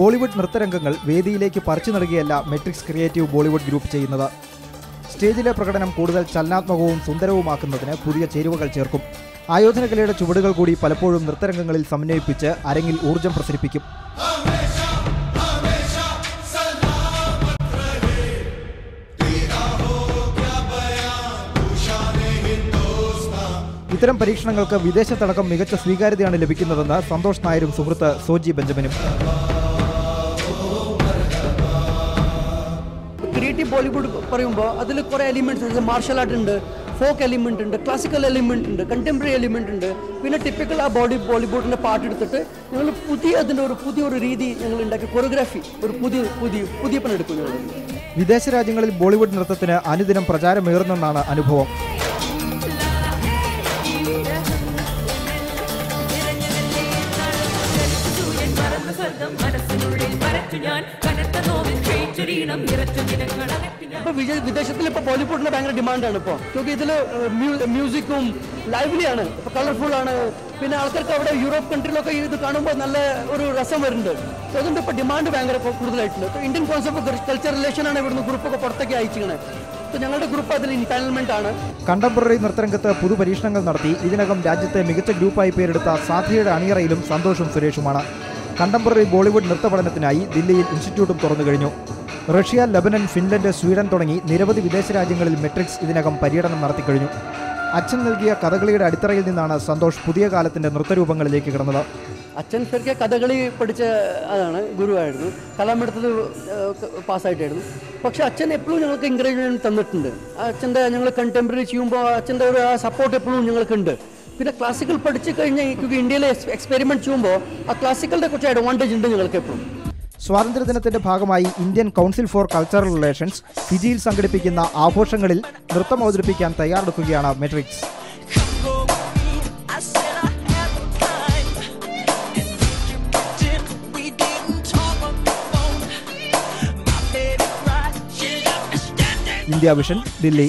ബോളിവുഡ് നൃത്തരംഗങ്ങൾ വേദിയിലേക്ക് പറിച്ചു നൽകിയല്ല മെട്രിക്സ് ക്രിയേറ്റീവ് ബോളിവുഡ് ഗ്രൂപ്പ് ചെയ്യുന്നത്. സ്റ്റേജിലെ പ്രകടനം കൂടുതൽ ചലനാത്മകവും സുന്ദരവുമാക്കുന്നതിന് പുതിയ ചേരുവകൾ ചേർക്കും. ആയോധനകലയുടെ ചുവടുകൾ കൂടി പലപ്പോഴും നൃത്തരംഗങ്ങളിൽ സമന്വയിപ്പിച്ച് അരങ്ങിൽ ഊർജം പ്രസരിപ്പിക്കും. ഇത്തരം പരീക്ഷണങ്ങൾക്ക് വിദേശത്തടക്കം മികച്ച സ്വീകാര്യതയാണ് ലഭിക്കുന്നതെന്ന് സന്തോഷ് നായരും സുഹൃത്ത് സോജി ബെഞ്ചമിനും. ക്രിയേറ്റീവ് ബോളിവുഡ് പറയുമ്പോൾ അതിൽ കുറേ എലിമെന്റ്സ് മാർഷൽ ആർട്ട് ഉണ്ട് ഫോക്ക് എലിമെന്റ് ഉണ്ട് ക്ലാസിക്കൽ എലിമെന്റ് ഉണ്ട് കണ്ടംപററി എലിമെന്റ് ഉണ്ട്. പിന്നെ ടിപ്പിക്കൽ ആ ബോഡി ബോളിവുഡിന്റെ പാട്ട് എടുത്തിട്ട് ഞങ്ങൾ പുതിയ അതിന്റെ ഒരു പുതിയൊരു രീതി ഞങ്ങൾ ഉണ്ടാക്കി. കൊറിയോഗ്രാഫി ഒരു പുതിയ പുതിയ പുതിയ പണെടുക്കും ഞങ്ങൾ. വിദേശ രാജ്യങ്ങളിൽ ബോളിവുഡ് നൃത്തത്തിന് അനുദിനം പ്രചാരമേറുന്നെന്നാണ് അനുഭവം. മനസ്സിനുള്ളിൽ ഞാൻ കനത്ത നോവിൽ ഇപ്പോൾ വിദേശത്തിൽ ഇപ്പൊ ബോളിവുഡിന് ഭയങ്കര ഡിമാൻഡാണ് ഇപ്പൊ. ക്योंकि ഇതിൽ മ്യൂസിക്കും ലൈവ്ലിയാണ് ഇപ്പൊ കളർഫുൾ ആണ്. പിന്നെ ആൾക്കാർക്ക് അവിടെ യൂറോപ്പ് കൺട്രിയിലൊക്കെ ഇത് കാണുമ്പോൾ നല്ല ഒരു രസം വരുന്നുണ്ട്. അതുകൊണ്ട് ഇപ്പൊ ഡിമാൻഡ് ഭയങ്കര കൂടുതലായിട്ടുണ്ട്. ഇപ്പൊ ഇന്ത്യൻ കോൺസെപ്റ്റ് കൾച്ചർ റിലേഷൻ ആണ് ഇവിടുന്ന് ഗ്രൂപ്പൊക്കെ പുറത്തേക്ക് അയച്ചിരിക്കുന്നത് അപ്പോൾ ഞങ്ങളുടെ ഗ്രൂപ്പ് അതിൽ ആണ്. കണ്ടംപററി നൃത്തരംഗത്ത് പുതുപരീക്ഷണങ്ങൾ നടത്തി. ഇതിനകം രാജ്യത്തെ മികച്ച ഗ്രൂപ്പായി പേരെടുത്ത സാധ്യയുടെ അണിയറയിലും സന്തോഷം സുരേഷുമാണ്. കണ്ടംപററി ബോളിവുഡ് നൃത്ത പഠനത്തിനായി ദില്ലിയിൽ ഇൻസ്റ്റിറ്റ്യൂട്ടും തുറന്നു കഴിഞ്ഞു. റഷ്യ ലബനൻ ഫിൻലൻഡ് സ്വീഡൻ തുടങ്ങി നിരവധി വിദേശ രാജ്യങ്ങളിൽ മെട്രിക്സ് ഇതിനകം പര്യടനം നടത്തിക്കഴിഞ്ഞു അച്ഛൻ നൽകിയ കഥകളിയുടെ അടിത്തറയിൽ നിന്നാണ് സന്തോഷ് പുതിയ കാലത്തിന്റെ നൃത്തരൂപങ്ങളിലേക്ക് കിടന്നത്. അച്ഛൻ ശരിക്കും കഥകളി പഠിച്ച അതാണ് ഗുരുവായിരുന്നു. കലാമെടുത്തത് പാസ്സായിട്ടായിരുന്നു. പക്ഷേ അച്ഛൻ എപ്പോഴും ഞങ്ങൾക്ക് എൻകറേജ്മെന്റ് തന്നിട്ടുണ്ട്. അച്ഛന്റെ ഞങ്ങൾ കണ്ടംപററി ചെയ്യുമ്പോൾ അച്ഛന്റെ ഒരു ആ സപ്പോർട്ട് എപ്പോഴും ഞങ്ങൾക്കുണ്ട്. പിന്നെ ക്ലാസിക്കൽ പഠിച്ചു കഴിഞ്ഞാൽ ഇന്ത്യയിലെ എക്സ്പെരിമെന്റ് ചെയ്യുമ്പോൾ ആ ക്ലാസിക്കലിന്റെ കുറച്ച് അഡ്വാന്റേജ് ഉണ്ട് ഞങ്ങൾക്ക് എപ്പോഴും സ്വാതന്ത്ര്യദിനത്തിന്റെ ഭാഗമായി Indian council for cultural relations ഫിജിയിൽ സംഘടിപ്പിക്കുന്ന ആഘോഷങ്ങളിൽ നൃത്തം അവതരിപ്പിക്കാൻ തയ്യാറെടുക്കുകയാണ് മെട്രിക്സ്. India vision Delhi